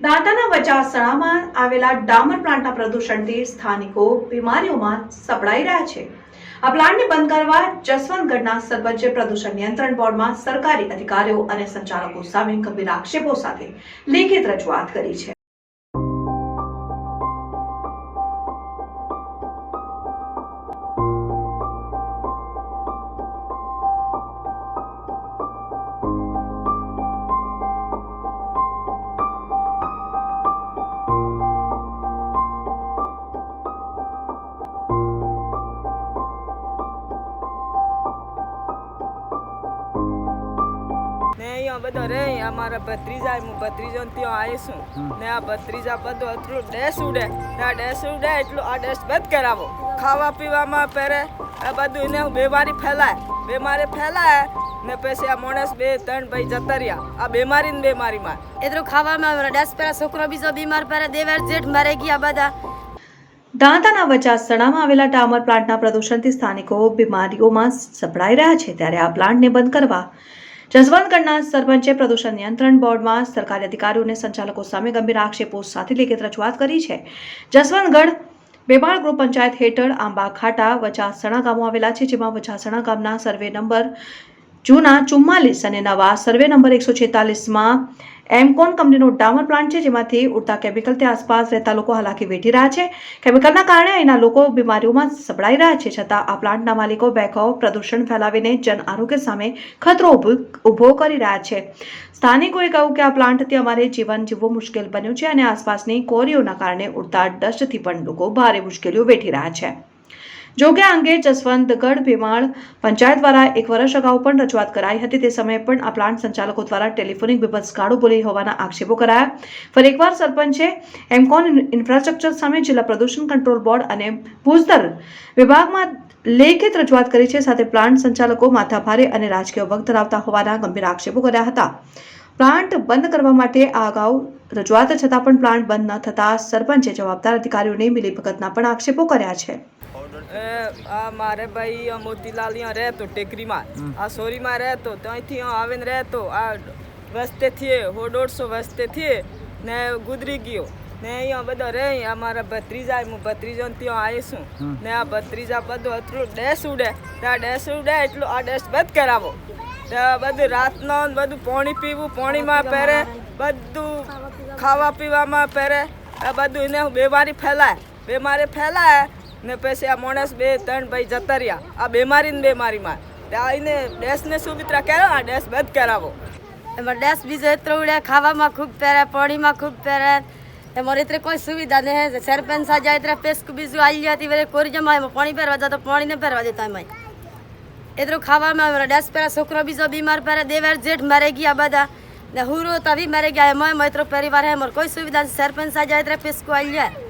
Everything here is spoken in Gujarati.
દાંતાના વચાસણામાં આવેલા ડામર પ્લાન્ટના પ્રદૂષણથી સ્થાનિકો બીમારીઓમાં સપડાઈ રહ્યા છે. આ પ્લાન્ટને બંધ કરવા જસવંતગઢના સરપંચે પ્રદૂષણ નિયંત્રણ બોર્ડમાં સરકારી અધિકારીઓ અને સંચાલકો સામે ગંભીર આક્ષેપો સાથે લેખિત રજૂઆત કરી છે. બધો રે અહીંયા મારા ભત્રીજા હું ભત્રીજો ત્યાં આવીશું ને આ ભત્રીજા બધો એટલું ડેશ ઉડે. ને આ ડેશ ઉડે એટલું આ ડેશ બંધ કરાવો. ખાવા પીવામાં પહેરે આ બધું એને બીમારી ફેલાય. બીમારી ફેલાય ને પછી આ માણસ બે ત્રણ ભાઈ જતા રહ્યા. આ બીમારી ને બીમારીમાં. એટલું ખાવામાં આવે દસ પેલા છોકરો બીજો બીમાર પહેરે દેવર જેઠ મરે ગયા બધા. દાંતાના વચાસણામાં આવેલા ટામર પ્લાન્ટના પ્રદૂષણથી સ્થાનિકો બીમારીઓમાં સપડાઈ રહ્યા છે ત્યારે આ પ્લાન્ટને બંધ કરવા જસવંતગઢના સરપંચે પ્રદૂષણ નિયંત્રણ બોર્ડમાં સરકારી અધિકારીઓ અને સંચાલકો સામે ગંભીર આક્ષેપો સાથે લેખિત રજૂઆત કરી છે. જસવંતગઢ બેબાળ ગ્રુપ પંચાયત હેઠળ આંબા ખાટા, વચાસણા ગામો આવેલા છે, જેમાં વચાસણા ગામના સર્વે નંબર જૂના ચુમ્માલીસ અને નવા સર્વે નંબર એકસો છેતાલીસમાં એમકોન કંપનીનો ડામર પ્લાન્ટ છે, જેમાંથી ઉડતા કેમિકલથી આસપાસ રહેતા લોકો હાલાકી વેઠી રહ્યા છે. કેમિકલના કારણે અહીંના લોકો બીમારીઓમાં સપડાઈ રહ્યા છે, છતાં આ પ્લાન્ટના માલિકો બેખાઓ પ્રદૂષણ ફેલાવીને જન આરોગ્ય સામે ખતરો ઊભો ઊભો કરી રહ્યા છે. સ્થાનિકોએ કહ્યું કે આ પ્લાન્ટથી અમારે જીવન જીવવું મુશ્કેલ બન્યું છે અને આસપાસની કોરીઓના કારણે ઉડતા ડસ્ટથી પણ લોકો ભારે મુશ્કેલીઓ વેઠી રહ્યા છે. જો કે આ અંગે જસવંતગઢ ભીમાળ પંચાયત દ્વારા એક વર્ષ અગાઉ પણ રજૂઆત કરાઈ હતી. તે સમયે પણ આ પ્લાન્ટ સંચાલકો દ્વારા ટેલિફોનિક બીભત્સ કાળો બોલી હોવાના આક્ષેપો કરાયા. ફરી એકવાર સરપંચે એમકોન ઇન્ફ્રાસ્ટ્રક્ચર સામે જિલ્લા પ્રદૂષણ કંટ્રોલ બોર્ડ અને ભૂસ્તર વિભાગમાં લેખિત રજૂઆત કરી છે. સાથે પ્લાન્ટ સંચાલકો માથાભારે અને રાજકીય વગ ધરાવતા હોવાના ગંભીર આક્ષેપો કર્યા હતા. પ્લાન્ટ બંધ કરવા માટે આ અગાઉ રજૂઆત, છતાં પણ પ્લાન્ટ બંધ ન થતાં સરપંચે જવાબદાર અધિકારીઓને મિલીભગતના પણ આક્ષેપો કર્યા છે. આ મારે ભાઈ મોતીલાલ અહીંયા રહેતો ટેકરીમાં. આ સોરીમાં રહેતો ત્યાંથી અહીં આવીને રહેતો. આ વસ્તે થયે હો દોઢસો વસ્તે થયે ને ગુજરી ગયો. ને અહીંયા બધો રહે આ મારા ભત્રીજા હું ભત્રીજો ત્યાં આવીશું ને આ ભત્રીજા બધું એટલું ડેશ ઉડે. ને આ ડેશ ઉડે એટલું આ ડેસ બંધ કરાવો. આ બધું રાતનો બધું પાણી પીવું પાણીમાં પહેરે બધું ખાવા પીવામાં પહેરે. આ બધું એને બીમારી ફેલાય. બીમારી ફેલાય ને પછી આ માણસ બે, ત્રણ ભાઈ જતા રહ્યા. આ બીમારી ને બીમારીમાં આવીને ડેશને સુમિત્રા કરો આ ડેશ બંધ કરાવો. એમાં ડેસ બીજો એટલો ઉડે ખાવામાં ખૂબ પહેરે, પાણીમાં ખૂબ પહેરે. એમાં એટલે કોઈ સુવિધા નહીં સરપંચ સાજા એટલે પેસ્ક બીજું આવી જતી વરે કોરી જમા એમાં પાણી પહેરવા જતો પાણી ને પહેરવા દેતા એમાં એટલું ખાવામાં અમારે દસ પહેરા છોકરો બીજો બીમાર પહેરે, દેવેર જેઠ મારે ગયા બધા. ને હુરો તવી મારે ગયા, એમાં એમાં એટલો પરિવાર હે કોઈ સુવિધા. સરપંચ સાજા એટલે પેસ્કો આવી જાય